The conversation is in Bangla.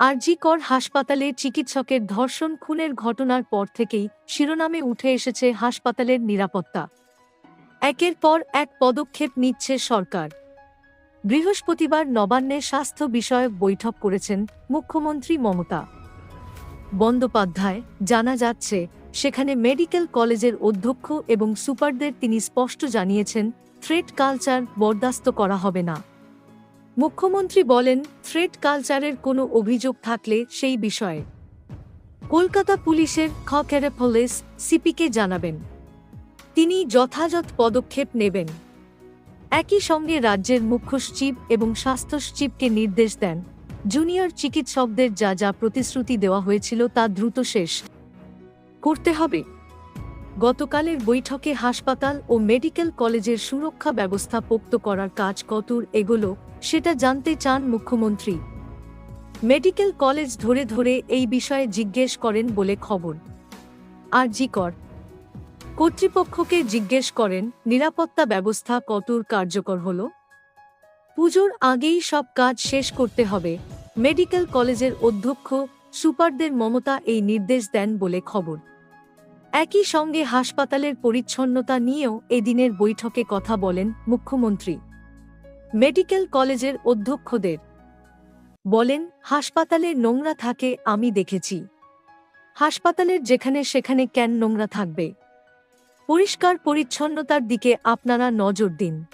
আরজি কর হাসপাতালে চিকিৎসকের ধর্ষণ, খুনের ঘটনার পর থেকেই শিরোনামে উঠে এসেছে হাসপাতালের নিরাপত্তা। একের পর এক পদক্ষেপ নিচ্ছে সরকার। বৃহস্পতিবার নবান্নে স্বাস্থ্য বিষয়ক বৈঠক করেছেন মুখ্যমন্ত্রী মমতা। বন্দ্যোপাধ্যায়, জানা যাচ্ছে, সেখানে মেডিকেল কলেজের অধ্যক্ষ এবং সুপারদের তিনি স্পষ্ট জানিয়েছেন, থ্রেট কালচার বরদাস্ত করা হবে না। মুখ্যমন্ত্রী বলেন থ্রেড কালচারের কোনো অভিযোগ থাকলে সেই বিষয়ে। কলকাতা পুলিশের খকেরে পুলিশ, সিপিকে জানাবেন। তিনি যথাযথ পদক্ষেপ নেবেন। একই সঙ্গে রাজ্যের মুখ্য সচিব এবং স্বাস্থ্য সচিবকে নির্দেশ দেন, জুনিয়র চিকিৎসকদের যা যা প্রতিশ্রুতি দেওয়া হয়েছিল তা দ্রুত শেষ করতে হবে। গতকালের বৈঠকে হাসপাতাল ও মেডিকেল কলেজের সুরক্ষা ব্যবস্থা পোক্ত করার কাজ কতদূর এগোলো, সেটা জানতে চান মুখ্যমন্ত্রী। মেডিকেল কলেজ ধরে ধরে এই বিষয়ে জিজ্ঞেস করেন বলে খবর। আর জি কর। কর্তৃপক্ষকে জিজ্ঞেস করেন, নিরাপত্তা ব্যবস্থা কতদূর কার্যকর হল? পুজোর আগেই সব কাজ শেষ করতে হবে, মেডিকেল কলেজের অধ্যক্ষ সুপারদের মমতা এই নির্দেশ দেন বলে খবর। একই সঙ্গে হাসপাতালের পরিচ্ছন্নতা নিয়েও এদিনের বৈঠকে কথা বলেন মুখ্যমন্ত্রী। মেডিকেল কলেজের অধ্যক্ষদের বলেন, হাসপাতালে নোংরা থাকে, আমি দেখেছি। হাসপাতালের যেখানে সেখানে কেন নোংরা থাকবে? পরিষ্কার পরিচ্ছন্নতার দিকে আপনারা নজর দিন।